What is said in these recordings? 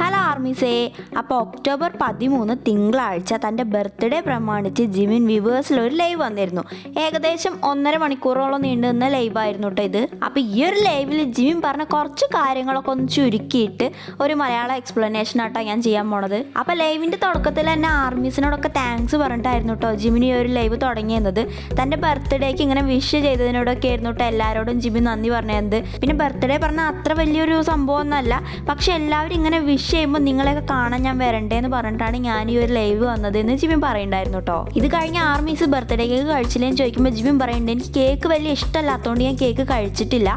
Hello. ആർമിസേ അപ്പോൾ October പതിമൂന്ന് തിങ്കളാഴ്ച തന്റെ ബർത്ത്ഡേ പ്രമാണിച്ച് ജിമിൻ വിവേഴ്സിൽ ഒരു ലൈവ് വന്നിരുന്നു. ഏകദേശം ഒന്നര മണിക്കൂറോളം നീണ്ടു നിന്ന ലൈവായിരുന്നു കേട്ടോ ഇത്. അപ്പോൾ ഈ ഒരു ലൈവിൽ ജിമിൻ പറഞ്ഞ കുറച്ച് കാര്യങ്ങളൊക്കെ ഒന്ന് ചുരുക്കിയിട്ട് ഒരു മലയാള എക്സ്പ്ലനേഷൻ ആട്ടോ ഞാൻ ചെയ്യാൻ പോണത്. അപ്പോൾ ലൈവിന്റെ തുടക്കത്തിൽ തന്നെ ആർമീസിനോടൊക്കെ താങ്ക്സ് പറഞ്ഞിട്ടായിരുന്നു കേട്ടോ ജിമിൻ ഈ ഒരു ലൈവ് തുടങ്ങിയിരുന്നത്. തന്റെ ബർത്ത്ഡേക്ക് ഇങ്ങനെ വിഷ് ചെയ്തതിനോടൊക്കെ ആയിരുന്നു കേട്ടോ എല്ലാവരോടും ജിമിൻ നന്ദി പറഞ്ഞത് പിന്നെ ബർത്ത്ഡേ പറഞ്ഞാൽ അത്ര വലിയൊരു സംഭവം ഒന്നല്ല പക്ഷെ എല്ലാവരും ഇങ്ങനെ വിഷ് ചെയ്യുമ്പോൾ നിങ്ങളെയൊക്കെ കാണാൻ ഞാൻ വരണ്ടേന്ന് പറഞ്ഞിട്ടാണ് ഞാൻ ഈ ഒരു ലൈവ് വന്നത് എന്ന് ജിമിൻ പറയുണ്ടായിരുന്നു കേട്ടോ ഇത് കഴിഞ്ഞ ആർമീസ് ബർത്ത്ഡേ കേക്ക് കഴിച്ചില്ലേന്ന് ചോദിക്കുമ്പോൾ ജിമിൻ പറയുന്നുണ്ട് എനിക്ക് കേക്ക് വലിയ ഇഷ്ടമല്ലാത്തതുകൊണ്ട് ഞാൻ കേക്ക് കഴിച്ചിട്ടില്ല.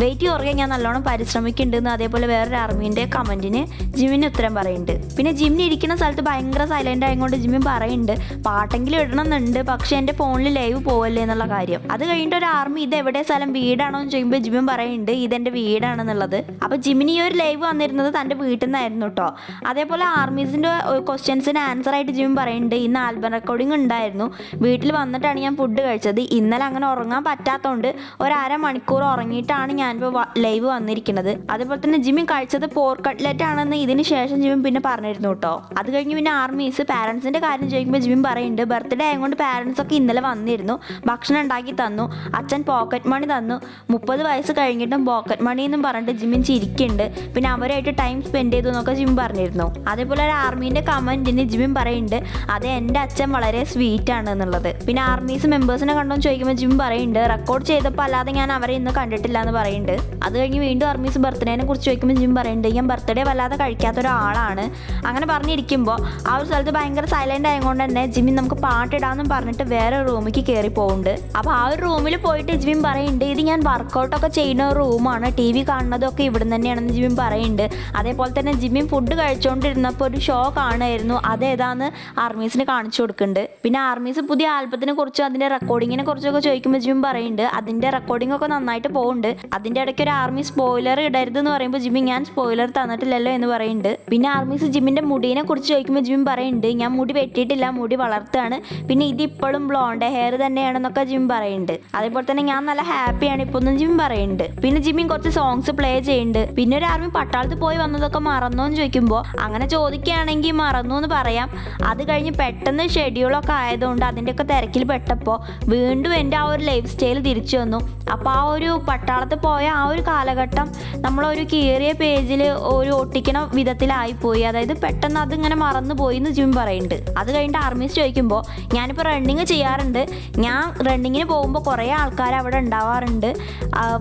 വെയിറ്റ് കുറയ്ക്കാൻ ഞാൻ നല്ലോണം പരിശ്രമിക്കുന്നുണ്ടെന്ന് അതേപോലെ വേറൊരു ആർമീന്റെ കമന്റിന് ജിമിന് ഉത്തരം പറയുന്നുണ്ട്. പിന്നെ ജിമിന് ഇരിക്കുന്ന സ്ഥലത്ത് ഭയങ്കര സൈലന്റ് ആയതുകൊണ്ട് ജിമിൻ പറയുന്നുണ്ട് പാട്ടെങ്കിലും ഇടണമെന്നുണ്ട് പക്ഷെ എന്റെ ഫോണിൽ ലൈവ് പോവല്ലേ എന്നുള്ള കാര്യം. അത് കഴിഞ്ഞിട്ട് ഒരു ആർമി ഇത് എവിടെ സ്ഥലം വീടാണോ എന്ന് ചോദിക്കുമ്പോൾ ജിമിൻ പറയുന്നുണ്ട് ഇതെന്റെ വീടാണെന്നുള്ളത്. അപ്പോൾ ജിമിന് ഈ ഒരു ലൈവ് വന്നിരുന്നത് തന്റെ വീട്ടിൽ നിന്നായിരുന്നു കേട്ടോ അതേപോലെ ആർമീസിന്റെ ക്വസ്റ്റ്യൻസിന് ആൻസർ ആയിട്ട് ജിമ്മും പറയുന്നുണ്ട് ഇന്ന് ആൽബം റെക്കോർഡിംഗ് ഉണ്ടായിരുന്നു. വീട്ടിൽ വന്നിട്ടാണ് ഞാൻ ഫുഡ് കഴിച്ചത്. ഇന്നലെ അങ്ങനെ ഉറങ്ങാൻ പറ്റാത്തതുകൊണ്ട് ഒരു അര മണിക്കൂർ ഉറങ്ങിയിട്ടാണ് ഞാനിപ്പോൾ ലൈവ് വന്നിരിക്കുന്നത്. അതേപോലെ തന്നെ ജിമ്മി കഴിച്ചത് പോർ ആണെന്ന് ഇതിന് ശേഷം ജിമ്മി പിന്നെ പറഞ്ഞിരുന്നു കേട്ടോ അത് കഴിഞ്ഞ് പിന്നെ ആർമീസ് പാരൻസിന്റെ കാര്യം ചോദിക്കുമ്പോൾ ജിമ്മി പറയുന്നുണ്ട് ബർത്ത്ഡേ ആയതുകൊണ്ട് പാരൻസ് ഒക്കെ ഇന്നലെ വന്നിരുന്നു. ഭക്ഷണം ഉണ്ടാക്കി തന്നു. അച്ഛൻ പോക്കറ്റ് മണി തന്നു. മുപ്പത് വയസ്സ് കഴിഞ്ഞിട്ടും പോക്കറ്റ് മണി എന്നും പറഞ്ഞിട്ട് ജിമ്മിൻ ചിരിക്കുന്നുണ്ട് പിന്നെ അവരായിട്ട് ടൈം സ്പെൻഡ് ചെയ്തു എന്നൊക്കെ ജിമിൻ പറഞ്ഞിരുന്നു. അതേപോലെ ഒരു ആർമീന്റെ കമന്റിന് ജിമിൻ പറയുന്നുണ്ട് അത് എന്റെ അച്ഛൻ വളരെ സ്വീറ്റ് ആണ് എന്നുള്ളത്. പിന്നെ ആർമീസ് മെമ്പേഴ്സിനെ കണ്ടോന്ന് ചോദിക്കുമ്പോൾ ജിം പറയുന്നുണ്ട് റെക്കോർഡ് ചെയ്തപ്പോൾ അല്ലാതെ ഞാൻ അവരെ ഇന്ന് കണ്ടിട്ടില്ല എന്ന് പറയുന്നുണ്ട്. അത് കഴിഞ്ഞ് വീണ്ടും ആർമീസ് ബർത്ത്ഡേനെ കുറിച്ച് ചോദിക്കുമ്പോൾ ജിം പറയുന്നുണ്ട് ഞാൻ ബർത്ത്ഡേ വല്ലാതെ കഴിക്കാത്ത ഒരാളാണ് അങ്ങനെ പറഞ്ഞിരിക്കുമ്പോൾ ആ ഒരു സ്ഥലത്ത് ഭയങ്കര സൈലന്റ് ആയതുകൊണ്ട് തന്നെ ജിമ്മിൻ നമുക്ക് പാട്ടിടാമെന്നും പറഞ്ഞിട്ട് വേറെ റൂമിലേക്ക് കയറി പോകുന്നുണ്ട് അപ്പോൾ ആ ഒരു റൂമിൽ പോയിട്ട് ജിമിൻ പറയുന്നുണ്ട് ഇത് ഞാൻ വർക്കൗട്ടൊക്കെ ചെയ്യുന്ന റൂമാണ് ടി വി കാണുന്നതൊക്കെ ഇവിടെ തന്നെയാണെന്ന് ജിമിൻ പറയുന്നുണ്ട്. അതേപോലെ തന്നെ ജിമ്മിൻ ഫുഡ് കഴിച്ചുകൊണ്ടിരുന്നപ്പോൾ ഒരു ഷോ കാണുമായിരുന്നു അതേതാന്ന് ആർമീസിന് കാണിച്ചു കൊടുക്കുന്നുണ്ട്. പിന്നെ ആർമീസ് പുതിയ ആൽബത്തിനെ കുറിച്ചും അതിന്റെ റെക്കോർഡിങ്ങിനെ കുറിച്ചൊക്കെ ചോദിക്കുമ്പോൾ ജിം പറയുന്നുണ്ട്. അതിന്റെ റെക്കോർഡിംഗ് ഒക്കെ നന്നായിട്ട് പോകുന്നുണ്ട് അതിന്റെ ഇടയ്ക്ക് ഒരു ആർമി സ്പോയിലർ ഇടരുത് എന്ന് പറയുമ്പോൾ ജിമ്മി ഞാൻ സ്പോയിലർ തന്നിട്ടില്ലല്ലോ എന്ന് പറയുന്നുണ്ട്. പിന്നെ ആർമീസ് ജിമ്മിന്റെ മുടീനെ കുറിച്ച് ചോദിക്കുമ്പോൾ ജിം പറയുന്നുണ്ട് ഞാൻ മുടി വെട്ടിയിട്ടില്ല മുടി വളർത്താണ്. പിന്നെ ഇത് ഇപ്പോഴും ബ്ലോണ്ട് ഹെയർ തന്നെയാണെന്നൊക്കെ ജിം പറയുന്നുണ്ട്. അതേപോലെ തന്നെ ഞാൻ നല്ല ഹാപ്പിയാണ് ഇപ്പോൾ ഒന്നും ജിം പറയുന്നുണ്ട്. പിന്നെ ജിമ്മിൻ കുറച്ച് സോങ്സ് പ്ലേ ചെയ്യുന്നുണ്ട്. പിന്നെ ഒരു ആർമി പട്ടാളത്ത് പോയി വന്നതൊക്കെ മറന്നോ എന്ന് ചോദിക്കുമ്പോൾ അങ്ങനെ ചോദിക്കുകയാണെങ്കിൽ മറന്നു എന്ന് പറയാം. അത് കഴിഞ്ഞ് പെട്ടെന്ന് ഷെഡ്യൂളൊക്കെ ആയതുകൊണ്ട് അതിന്റെയൊക്കെ തിരക്കിൽ പെട്ടപ്പോൾ വീണ്ടും എന്റെ ആ ഒരു ലൈഫ് സ്റ്റൈൽ തിരിച്ചു വന്നു. അപ്പോൾ ആ ഒരു പട്ടാളത്ത് പോയ ആ ഒരു കാലഘട്ടം നമ്മളൊരു കീറിയ പേജിൽ ഒരു ഒട്ടിക്കണ വിധത്തിലായിപ്പോയി അതായത് പെട്ടെന്ന് അതിങ്ങനെ മറന്നു പോയി എന്ന് ജിം പറയുന്നുണ്ട്. അത് കഴിഞ്ഞിട്ട് ആർമീസ് ചോദിക്കുമ്പോൾ ഞാനിപ്പോൾ റണ്ണിങ് ചെയ്യാറുണ്ട്. ഞാൻ റണ്ണിങ്ങിന് പോകുമ്പോൾ കുറേ ആൾക്കാർ അവിടെ ഉണ്ടാവാറുണ്ട്.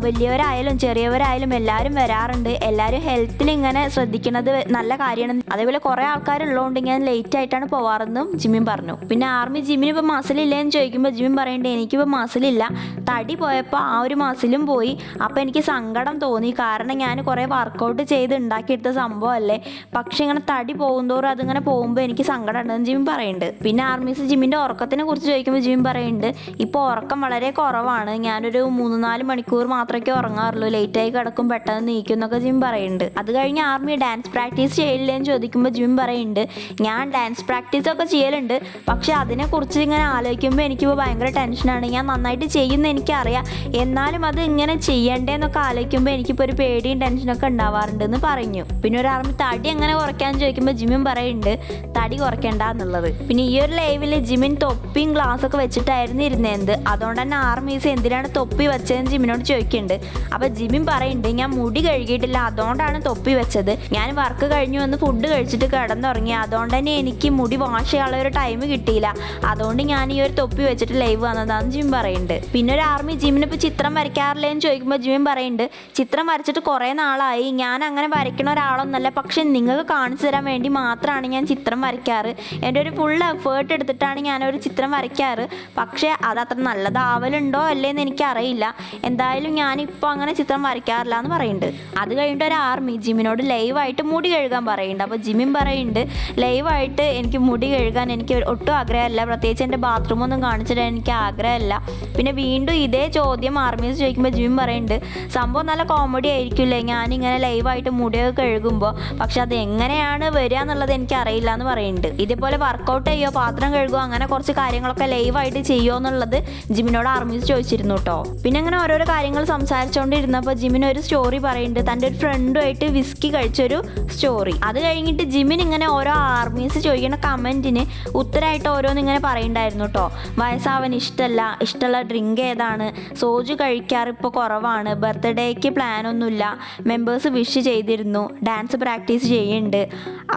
വലിയവരായാലും ചെറിയവരായാലും എല്ലാവരും വരാറുണ്ട്. എല്ലാവരും ഹെൽത്തിൽ ഇങ്ങനെ ശ്രദ്ധിക്കുന്നത് നല്ല കാര്യമാണ്. അതേപോലെ കുറേ ആൾക്കാരുള്ളതുകൊണ്ട് ഇങ്ങനെ ലേറ്റ് ആയിട്ടാണ് പോവാറെന്നും ജിമ്മിൻ പറഞ്ഞു. പിന്നെ ആർമി ജിമ്മിന് ഇപ്പോൾ മസിലില്ലേ എന്ന് ചോദിക്കുമ്പോൾ ജിമ്മിൻ പറയണ്ടേ എനിക്കിപ്പോൾ മസിലില്ല തടി പോയപ്പോൾ ആ ഒരു മസിലും പോയി. അപ്പോൾ എനിക്ക് സങ്കടം തോന്നി. കാരണം ഞാൻ കുറേ വർക്കൗട്ട് ചെയ്ത് ഉണ്ടാക്കിയെടുത്ത സംഭവമല്ലേ പക്ഷെ ഇങ്ങനെ തടി പോകുന്തോറും അതിങ്ങനെ പോകുമ്പോൾ എനിക്ക് സങ്കടം ഉണ്ടെന്ന് ജിമ്മിൻ പറയുന്നുണ്ട് പിന്നെ ആർമീസ് ജിമ്മിന്റെ ഉറക്കത്തിനെ കുറിച്ച് ചോദിക്കുമ്പോൾ ജിമ്മിൻ പറയുന്നുണ്ട് ഇപ്പോൾ ഉറക്കം വളരെ കുറവാണ്. ഞാനൊരു മൂന്ന് നാല് മണിക്കൂർ മാത്രമേ ഉറങ്ങാറുള്ളൂ. ലേറ്റായി കിടക്കും പെട്ടെന്ന് നീക്കും എന്നൊക്കെ ജിമ്മിൻ പറയുന്നുണ്ട് അത് കഴിഞ്ഞ് ആർമി ഡാൻസ് പ്രാക്ടീസ് ചെയ്യില്ലേന്ന് ചോദിക്കുമ്പോൾ ജിം പറയുന്നുണ്ട്. ഞാൻ ഡാൻസ് പ്രാക്ടീസ് ഒക്കെ ചെയ്യലുണ്ട്. പക്ഷെ അതിനെക്കുറിച്ച് ഇങ്ങനെ ആലോചിക്കുമ്പോൾ എനിക്കിപ്പോൾ ഭയങ്കര ടെൻഷനാണ് ഞാൻ നന്നായിട്ട് ചെയ്യുന്ന എനിക്കറിയാം. എന്നാലും അത് ഇങ്ങനെ ചെയ്യണ്ടേന്നൊക്കെ ആലോചിക്കുമ്പോൾ എനിക്കിപ്പോൾ ഒരു പേടിയും ടെൻഷനൊക്കെ ഉണ്ടാവാറുണ്ട് എന്ന് പറഞ്ഞു. പിന്നെ ഒരു ആർമി തടി എങ്ങനെ കുറയ്ക്കാന്ന് ചോദിക്കുമ്പോൾ ജിമ്മിൻ പറയുന്നുണ്ട്. തടി കുറയ്ക്കണ്ട എന്നുള്ളത് പിന്നെ ഈ ഒരു ലൈവിൽ ജിമ്മിൻ തൊപ്പിയും ഒക്കെ വെച്ചിട്ടായിരുന്നു ഇരുന്നത് അതുകൊണ്ട് തന്നെ ആർമീസ് എന്തിനാണ് തൊപ്പി വെച്ചതെന്ന് ജിമ്മിനോട് ചോദിക്കുന്നുണ്ട്. അപ്പോൾ ജിമ്മിൻ പറയുന്നുണ്ട് ഞാൻ മുടി കഴുകിയിട്ടില്ല അതുകൊണ്ടാണ് തൊപ്പി വെച്ചത്. ഞാൻ വർക്ക് കഴിഞ്ഞു വന്ന് ഫുഡ് കഴിച്ചിട്ട് കിടന്നുറങ്ങി. അതുകൊണ്ട് തന്നെ എനിക്ക് മുടി വാഷ് ചെയ്യാനുള്ള ഒരു ടൈം കിട്ടിയില്ല. അതുകൊണ്ട് ഞാൻ ഈ ഒരു തൊപ്പി വെച്ചിട്ട് ലൈവ് വന്നതാണെന്ന് ജിം പറയുന്നുണ്ട്. പിന്നെ ഒരു ആർമി ജിമ്മിന് ഇപ്പോൾ ചിത്രം വരയ്ക്കാറില്ലേന്ന് ചോദിക്കുമ്പോൾ ജിം പറയുന്നുണ്ട് ചിത്രം വരച്ചിട്ട് കുറേ നാളായി. ഞാൻ അങ്ങനെ വരയ്ക്കണ ഒരാളൊന്നല്ല. പക്ഷെ നിങ്ങൾക്ക് കാണിച്ചു തരാൻ വേണ്ടി മാത്രമാണ് ഞാൻ ചിത്രം വരയ്ക്കാറ്. എന്റെ ഒരു ഫുൾ എഫേർട്ട് എടുത്തിട്ടാണ് ഞാൻ ഒരു ചിത്രം വരയ്ക്കാറ്. പക്ഷേ അത് അത്ര നല്ലതാവലുണ്ടോ അല്ലേന്ന് എനിക്കറിയില്ല. എന്തായാലും ഞാനിപ്പോൾ അങ്ങനെ ചിത്രം വരയ്ക്കാറില്ല എന്ന് പറയുന്നുണ്ട്. അത് കഴിഞ്ഞിട്ട് ഒരു ആർമി ജിമ്മിനോട് ലൈവായിട്ട് മുടി കഴുകാൻ പറയുന്നുണ്ട്. അപ്പോൾ ജിമ്മിൻ പറയുന്നുണ്ട് ലൈവായിട്ട് എനിക്ക് മുടി കഴുകാൻ എനിക്ക് ഒട്ടും ആഗ്രഹമല്ല. പ്രത്യേകിച്ച് എന്റെ ബാത്റൂമൊന്നും കാണിച്ചിട്ട് എനിക്ക് ആഗ്രഹമല്ല. പിന്നെ വീണ്ടും ഇതേ ചോദ്യം ആർമീസ് ചോദിക്കുമ്പോൾ ജിമ്മിൻ പറയുന്നുണ്ട് സംഭവം നല്ല കോമഡി ആയിരിക്കില്ലേ? ഞാനിങ്ങനെ ലൈവായിട്ട് മുടിയൊക്കെ കഴുകുമ്പോൾ പക്ഷെ അത് എങ്ങനെയാണ് വരിക എന്നുള്ളത് എനിക്ക് അറിയില്ല എന്ന് പറയുന്നുണ്ട്. ഇതേപോലെ വർക്കൗട്ട് ചെയ്യുമോ പാത്രം കഴുകുമോ അങ്ങനെ കുറച്ച് കാര്യങ്ങളൊക്കെ ലൈവായിട്ട് ചെയ്യുമോ എന്നുള്ളത് ജിമിനോട് ആർമീസ് ചോദിച്ചിരുന്നു കേട്ടോ പിന്നെ അങ്ങനെ ഓരോരോ കാര്യങ്ങൾ സംസാരിച്ചുകൊണ്ടിരുന്നപ്പോൾ ജിമിൻ ഒരു സ്റ്റോറി പറയുന്നുണ്ട്. തന്റെ ഒരു ഫ്രണ്ടുമായിട്ട് വിസ്കി കഴിച്ചൊരു സ്റ്റോറി അത് കഴിഞ്ഞിട്ട് ജിമിൻ ഇങ്ങനെ ഓരോ ആർമീസ് ചോദിക്കുന്ന കമന്റിന് ഉത്തരമായിട്ട് ഓരോന്ന് ഇങ്ങനെ പറയുന്നുണ്ടായിരുന്നു കേട്ടോ വയസ്സാവൻ ഇഷ്ടമല്ല ഇഷ്ടമുള്ള ഡ്രിങ്ക് ഏതാണ്? സോജു കഴിക്കാറ് ഇപ്പോൾ കുറവാണ് ബർത്ത്ഡേക്ക് പ്ലാനൊന്നുമില്ല മെമ്പേഴ്സ് വിഷ് ചെയ്തിരുന്നു ഡാൻസ് പ്രാക്ടീസ് ചെയ്യുന്നുണ്ട്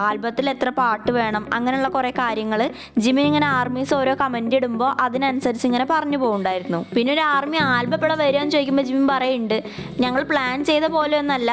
ആൽബത്തിൽ എത്ര പാട്ട് വേണം അങ്ങനെയുള്ള കുറേ കാര്യങ്ങൾ ജിമിൻ ഇങ്ങനെ ആർമീസ് ഓരോ കമന്റ് ഇടുമ്പോൾ അതിനനുസരിച്ച് ഇങ്ങനെ പറഞ്ഞു പോകുന്നുണ്ടായിരുന്നു പിന്നെ ഒരു ആർമി ആൽബം ഇവിടെ വരിക എന്ന് ചോദിക്കുമ്പോൾ ജിമിൻ പറയുന്നുണ്ട് ഞങ്ങൾ പ്ലാൻ ചെയ്ത പോലെ ഒന്നല്ല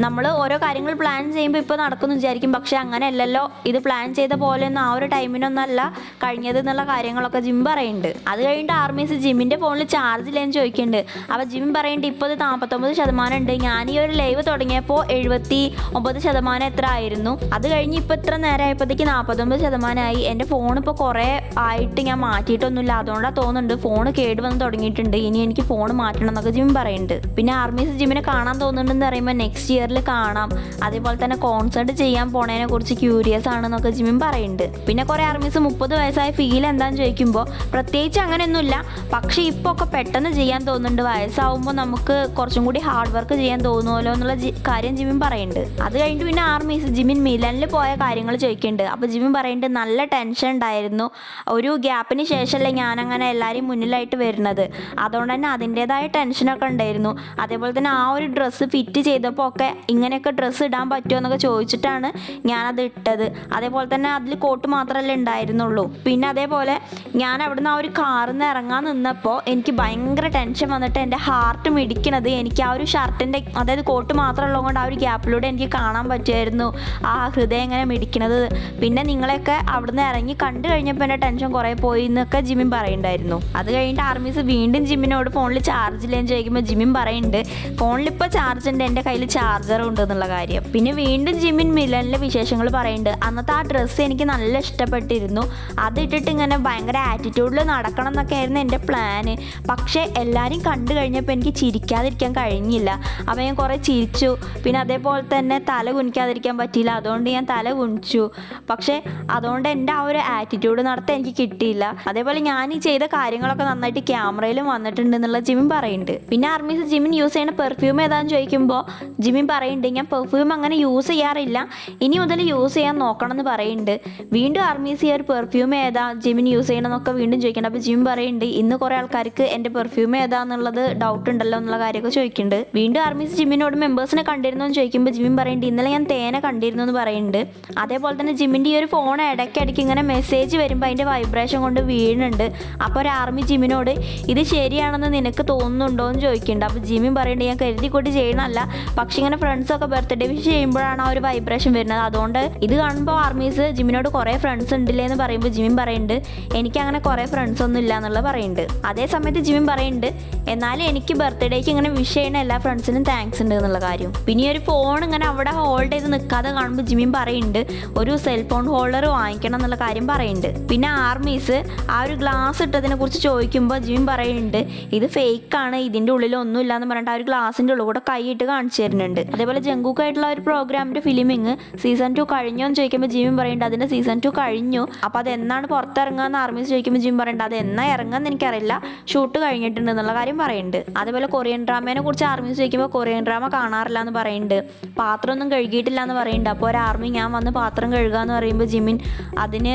നമ്മൾ ഓരോ കാര്യങ്ങൾ പ്ലാൻ ചെയ്യുമ്പോൾ ഇപ്പോൾ നടക്കുമെന്ന് വിചാരിക്കും. പക്ഷെ അങ്ങനെയല്ലല്ലോ. ഇത് പ്ലാൻ ചെയ്ത പോലെ ഒന്നും ആ ഒരു ടൈമിനൊന്നല്ല. കഴിഞ്ഞത് എന്നുള്ള കാര്യങ്ങളൊക്കെ ജിം പറയുന്നുണ്ട്. അത് കഴിഞ്ഞിട്ട് ആർമീസ് ജിമ്മിന്റെ ഫോണിൽ ചാർജ് ഇല്ലെന്ന് ചോദിക്കുന്നുണ്ട്. അപ്പോൾ ജിം പറയുന്നുണ്ട് ഇപ്പോൾ ഇത് നാൽപ്പത്തൊമ്പത് ശതമാനം ഉണ്ട്. ഞാൻ ഈ ഒരു ലൈവ് തുടങ്ങിയപ്പോൾ എഴുപത്തി ഒമ്പത് ശതമാനം എത്ര ആയിരുന്നു? അത് കഴിഞ്ഞ് ഇപ്പോൾ ഇത്ര നേരം ആയപ്പോഴത്തേക്ക് നാൽപ്പത്തൊമ്പത് ശതമാനമായി എന്റെ ഫോൺ ഇപ്പോൾ കുറേ ആയിട്ട് ഞാൻ മാറ്റിയിട്ടൊന്നുമില്ല. അതുകൊണ്ടാണ് തോന്നുന്നുണ്ട് ഫോൺ കേട് വന്ന് തുടങ്ങിയിട്ടുണ്ട്. ഇനി എനിക്ക് ഫോൺ മാറ്റണം എന്നൊക്കെ ജിം പറയുന്നുണ്ട്. പിന്നെ ആർമീസ് ജിമ്മിനെ കാണാൻ തോന്നുന്നുണ്ടെന്ന് പറയുമ്പോൾ നെക്സ്റ്റ് ഇയറിൽ കാണാം. അതേപോലെ തന്നെ കോൺസേർട്ട് ചെയ്യാൻ പോണതിനെ കുറിച്ച് ക്യൂരിയസ് ആണെന്നൊക്കെ ജിമ്മിൻ പറയുന്നുണ്ട്. പിന്നെ കുറേ ആർമീസ് മുപ്പത് വയസ്സായ ഫീൽ എന്താണെന്ന് ചോദിക്കുമ്പോൾ പ്രത്യേകിച്ച് അങ്ങനെയൊന്നുമില്ല. പക്ഷേ ഇപ്പോൾ ഒക്കെ പെട്ടെന്ന് ചെയ്യാൻ തോന്നുന്നുണ്ട്. വയസ്സാവുമ്പോൾ നമുക്ക് കുറച്ചും കൂടി ഹാർഡ് വർക്ക് ചെയ്യാൻ തോന്നുമല്ലോ എന്നുള്ള കാര്യം ജിമ്മിൻ പറയുന്നുണ്ട്. അത് കഴിഞ്ഞിട്ട് പിന്നെ ആർമീസ് ജിമ്മിൻ മിലനിൽ പോയ കാര്യങ്ങൾ ചോദിക്കുന്നുണ്ട്. അപ്പോൾ ജിമ്മിൻ പറയുന്നുണ്ട് നല്ല ടെൻഷൻ ഉണ്ടായിരുന്നു. ഒരു ഗ്യാപ്പിന് ശേഷമല്ലേ ഞാനങ്ങനെ എല്ലാവരെയും മുന്നിലായിട്ട് വരുന്നത്. അതുകൊണ്ട് തന്നെ അതിന്റേതായ ടെൻഷനൊക്കെ ഉണ്ടായിരുന്നു. അതേപോലെ തന്നെ ആ ഒരു ഡ്രസ്സ് ഫിറ്റ് ചെയ്തപ്പോൾ ഒക്കെ ഇങ്ങനെയൊക്കെ ഡ്രസ്സ് ഇടാൻ പറ്റുമോ എന്നൊക്കെ ചോദിച്ചിട്ടാണ് ഞാനത് ഇട്ടത്. അതേപോലെ തന്നെ അതിൽ കോട്ട് മാത്രമല്ലേ ഉണ്ടായിരുന്നുള്ളൂ. പിന്നെ അതേപോലെ ഞാൻ അവിടുന്ന് ആ ഒരു കാറിൽ നിന്ന് ഇറങ്ങാൻ നിന്നപ്പോൾ എനിക്ക് ഭയങ്കര ടെൻഷൻ വന്നിട്ട് എന്റെ ഹാർട്ട് മിടിക്കണത് എനിക്ക് ആ ഒരു ഷർട്ടിന്റെ അതായത് കോട്ട് മാത്രമുള്ളത് കൊണ്ട് ആ ഒരു ഗ്യാപ്പിലൂടെ എനിക്ക് കാണാൻ പറ്റുമായിരുന്നു. ആ ഹൃദയം എങ്ങനെ മിടിക്കണത്. പിന്നെ നിങ്ങളെയൊക്കെ അവിടുന്ന് ഇറങ്ങി കണ്ടു കഴിഞ്ഞപ്പോൾ എന്റെ ടെൻഷൻ കുറേ പോയി എന്നൊക്കെ ജിമ്മിൻ പറയുന്നുണ്ടായിരുന്നു അത് കഴിഞ്ഞിട്ട് ആർമീസ് വീണ്ടും ജിമ്മിനോട് ഫോണിൽ ചാർജ് ഇല്ലെന്ന് ചോദിക്കുമ്പോൾ ജിമ്മിൻ പറയുന്നുണ്ട് ഫോണിൽ ഇപ്പോൾ ചാർജ് ഉണ്ട് എന്റെ കയ്യിൽ ചാർജർ ഉണ്ട് എന്നുള്ള കാര്യം. പിന്നെ വീണ്ടും ജിമ്മിൻ മിലനിലെ വിശേഷങ്ങൾ പറയുന്നുണ്ട് അന്നത്തെ ആ ഡ്രസ്സ് എനിക്ക് നല്ല ഇഷ്ടപ്പെട്ടിരുന്നു. അതിട്ടിട്ട് ഇങ്ങനെ ഭയങ്കര ആറ്റിറ്റ്യൂഡിൽ നടക്കണം എന്നൊക്കെ ആയിരുന്നു എന്റെ പ്ലാന് പക്ഷേ എല്ലാവരും കണ്ടു കഴിഞ്ഞപ്പോൾ എനിക്ക് ചിരിക്കാതിരിക്കാൻ കഴിഞ്ഞില്ല. അപ്പോൾ ഞാൻ കുറേ ചിരിച്ചു. പിന്നെ അതേപോലെ തന്നെ തല കുനിക്കാതിരിക്കാൻ പറ്റിയില്ല. അതുകൊണ്ട് ഞാൻ തല കുനിച്ചു. പക്ഷേ അതുകൊണ്ട് എന്റെ ആ ഒരു ആറ്റിറ്റ്യൂഡ് നടത്താൻ എനിക്ക് കിട്ടിയില്ല. അതേപോലെ ഞാൻ ഈ ചെയ്ത കാര്യങ്ങളൊക്കെ നന്നായിട്ട് ക്യാമറയിലും വന്നിട്ടുണ്ട് എന്നുള്ള ജിമിൻ പറയുന്നുണ്ട്. പിന്നെ ആർമീസ് ജിമിൻ യൂസ് ചെയ്യുന്ന പെർഫ്യൂം ഏതാണെന്ന് ചോദിക്കുമ്പോൾ ജിമിൻ പറയുന്നുണ്ട് ഞാൻ പെർഫ്യൂം അങ്ങനെ യൂസ് ചെയ്യാറില്ല. ഇനി മുതൽ യൂസ് ചെയ്യാൻ നോക്കണം എന്ന് പറയുന്നുണ്ട്. വീണ്ടും ആർമീസ് ഈ ഒരു പെർഫ്യൂം ഏതാ ജിമിൻ യൂസ് ചെയ്യണമെന്നൊക്കെ വീണ്ടും ചോദിക്കുന്നുണ്ട്. അപ്പോൾ ജിമിൻ പറയുന്നുണ്ട് ഇന്ന് കുറേ ആൾക്കാർക്ക് എന്റെ പെർഫ്യൂം ഏതാന്നുള്ളത് ഡൗട്ട് ഉണ്ടല്ലോ എന്നുള്ള കാര്യമൊക്കെ ചോദിക്കുന്നുണ്ട്. വീണ്ടും ആർമീസ് ജിമ്മിനോട് മെമ്പേഴ്സിനെ കണ്ടിരുന്നു എന്ന് ചോദിക്കുമ്പോൾ ജിമ്മിൻ പറയുന്നുണ്ട് ഇന്നലെ ഞാൻ തേനെ കണ്ടിരുന്നു എന്ന് പറയുന്നുണ്ട്. അതേപോലെ തന്നെ ജിമ്മിന്റെ ഈ ഒരു ഫോൺ ഇടയ്ക്കിടയ്ക്ക് ഇങ്ങനെ മെസ്സേജ് വരുമ്പോൾ അതിന്റെ വൈബ്രേഷൻ കൊണ്ട് വീണുണ്ട് അപ്പോൾ ഒരു ആർമി ജിമ്മിനോട് ഇത് ശരിയാണെന്ന് നിനക്ക് തോന്നുന്നുണ്ടോ? എന്ന് ചോദിക്കുന്നുണ്ട്. അപ്പോൾ ജിമ്മി പറയുന്നുണ്ട് ഞാൻ കരുതി കൂട്ടി ചെയ്യണമല്ല പക്ഷേ ഇങ്ങനെ ഫ്രണ്ട്സൊക്കെ ബർത്ത്ഡേ വിഷ് ചെയ്യുമ്പോഴാണ് ആ ഒരു വൈബ്രേഷൻ വരുന്നത്. അതുകൊണ്ട് ഇത് കാണുമ്പോൾ ആർമീസ് ജിമ്മിനോട് കുറേ ഫ്രണ്ട്സ് ഉണ്ടല്ലേ എന്ന് പറയുമ്പോൾ ജിമ്മിൻ പറയുന്നുണ്ട് എനിക്ക് അങ്ങനെ കുറേ ഫ്രണ്ട്സ് ഒന്നും ഇല്ല എന്നുള്ളത് പറയുന്നുണ്ട് അതേ സമയത്ത് ജിമ്മിൻ പറയുന്നുണ്ട് എന്നാലും എനിക്ക് ബർത്ത്ഡേക്ക് ഇങ്ങനെ വിഷ് ചെയ്യുന്ന എല്ലാ ഫ്രണ്ട്സിനും താങ്ക്സ് ഉണ്ട് എന്നുള്ള കാര്യം. പിന്നെ ഒരു ഫോൺ ഇങ്ങനെ അവിടെ ഹോൾഡ് ചെയ്ത് നിൽക്കാതെ കാണുമ്പോൾ ജിമ്മിൻ പറയുന്നുണ്ട് ഒരു സെൽഫോൺ ഹോൾഡർ വാങ്ങിക്കണം എന്നുള്ള കാര്യം പറയുന്നുണ്ട് പിന്നെ ആർമീസ് ആ ഒരു ഗ്ലാസ് ഇട്ടതിനെ കുറിച്ച് ചോദിക്കുമ്പോൾ ജിം പറയുന്നുണ്ട് ഇത് ഫേക്ക് ആണ് ഇതിന്റെ ഉള്ളിൽ ഒന്നുമില്ല എന്ന് പറഞ്ഞിട്ട് ആ ഒരു ഗ്ലാസിന്റെ ഉള്ളിൽ കൂടെ കൈയിട്ട് കാണിച്ചു തരുന്നുണ്ട്. അതേപോലെ ജങ്കൂക്കായിട്ടുള്ള ഒരു പ്രോഗ്രാമിന്റെ ഫിലിമിങ് സീസൺ ടു കഴിഞ്ഞോ എന്ന് ചോദിക്കുമ്പോൾ ജിമ്മിൻ പറയുന്നുണ്ട് അതിന്റെ സീസൺ ടു കഴിഞ്ഞു അപ്പോൾ അത് എന്നാണ് പുറത്തിറങ്ങുക എന്ന് ആർമീസ് ചോദിക്കുമ്പോൾ ജിം പറയുന്നുണ്ട് അത് എന്നാ ഇറങ്ങുമെന്ന് എനിക്കറിയില്ല ഷൂട്ട് കഴിഞ്ഞിട്ടുണ്ട് എന്നുള്ള കാര്യം പറയുന്നുണ്ട്. അതേപോലെ കൊറിയൻ ഡ്രാമേനെ കുറിച്ച് ആർമീസ് ചോദിക്കുമ്പോൾ കൊറിയൻ ഡ്രാമ കാണാറില്ല എന്ന് പറയുന്നുണ്ട്. പാത്രമൊന്നും കഴുകിയിട്ടില്ല എന്ന് പറയുന്നുണ്ട്. അപ്പോൾ ഒരു ആർമി ഞാൻ വന്ന് പാത്രം കഴുകുക എന്ന് പറയുമ്പോൾ ജിമ്മിൻ അതിന്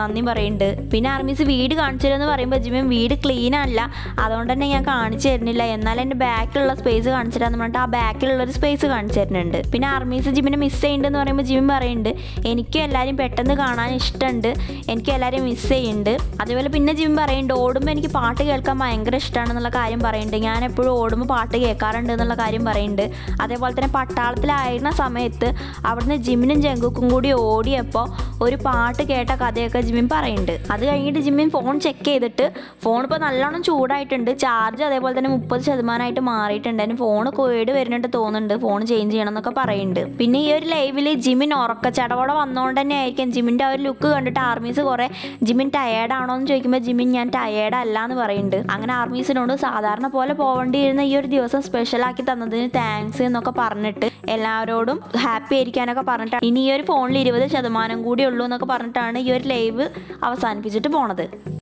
നന്ദി പറയുന്നുണ്ട്. പിന്നെ ആർമീസ് വീട് കാണിച്ചു തരുമെന്ന് പറയുമ്പോൾ ജിമിൻ വീട് ക്ലീൻ അല്ല. അതുകൊണ്ട് തന്നെ ഞാൻ കാണിച്ചു തരുന്നില്ല. എന്നാൽ എന്റെ ബാക്കിലുള്ള സ്പേസ് കാണിച്ചു തരാമെന്ന് പറഞ്ഞിട്ട് ആ ബാക്കിലുള്ള ഒരു സ്പേസ് കാണിച്ചു തരുന്നുണ്ട്. പിന്നെ ആർമീസ് ജിമ്മിനെ മിസ് ചെയ്യുന്നുണ്ടെന്ന് പറയുമ്പോൾ ജിമിൻ പറയുന്നുണ്ട് എനിക്കും എല്ലാവരും പെട്ടെന്ന് കാണാൻ ഇഷ്ടമുണ്ട്. എനിക്ക് എല്ലാവരും മിസ് ചെയ്യുന്നുണ്ട്. അതേപോലെ പിന്നെ ജിമ്മിൻ പറയുന്നുണ്ട് ഓടുമ്പോൾ എനിക്ക് പാട്ട് കേൾക്കാൻ ഭയങ്കര ഇഷ്ടമാണെന്നുള്ള കാര്യം പറയുന്നുണ്ട്. ഞാൻ എപ്പോഴും ഓടുമ്പോൾ പാട്ട് കേൾക്കാറുണ്ട് എന്നുള്ള കാര്യം പറയുന്നുണ്ട്. അതേപോലെ തന്നെ പട്ടാളത്തിലായിരുന്ന സമയത്ത് അവിടുന്ന് ജിമ്മിനും ജങ്കുക്കും കൂടി ഓടിയപ്പോൾ ഒരു പാട്ട് കേട്ട കഥയൊക്കെ ജിമ്മിൻ പറയുന്നുണ്ട്. അത് കഴിഞ്ഞിട്ട് ജിമ്മിൻ ഫോൺ ചെക്ക് ചെയ്തിട്ട് ഫോൺ ഇപ്പോൾ നല്ലോണം ചൂടായിട്ടുണ്ട്. ചാർജ് അതേപോലെ തന്നെ മുപ്പത് ശതമാനമായിട്ട് മാറിയിട്ടുണ്ട്. അതിന് ഫോൺ കേട് വരുന്നുണ്ട് തോന്നുന്നുണ്ട്. ഫോൺ ചേഞ്ച് ചെയ്യണം എന്നൊക്കെ പറയുന്നുണ്ട്. പിന്നെ ഈ ഒരു ലൈവിൽ ജിമ്മിൻ ഉറക്കച്ചടവോടെ വന്നുകൊണ്ട് തന്നെ ആയിരിക്കും. ജിമ്മിന്റെ ആ ഒരു ലുക്ക് കണ്ടിട്ട് ആർമീസ് കുറേ ജിമ്മിൻ ടയേർഡ് ആണോ എന്ന് ചോദിക്കുമ്പോൾ ജിമ്മിൻ ഞാൻ ടയേർഡ് അല്ല എന്ന് പറയുന്നുണ്ട്. അങ്ങനെ ആർമീസിനോട് സാധാരണ പോലെ പോകേണ്ടിയിരുന്ന ഈ ഒരു ദിവസം സ്പെഷ്യലാക്കി തന്നതിന് താങ്ക്സ് എന്നൊക്കെ പറഞ്ഞിട്ട് എല്ലാവരോടും ഹാപ്പി ആയിരിക്കാനൊക്കെ പറഞ്ഞിട്ട് ഇനി ഈ ഒരു ഫോണിൽ ഇരുപത് ശതമാനം കൂടി ഉള്ളൂ എന്നൊക്കെ പറഞ്ഞിട്ടാണ് ഈ ഒരു ലൈവ് അവസാനിപ്പിച്ചിട്ട് പോണത്.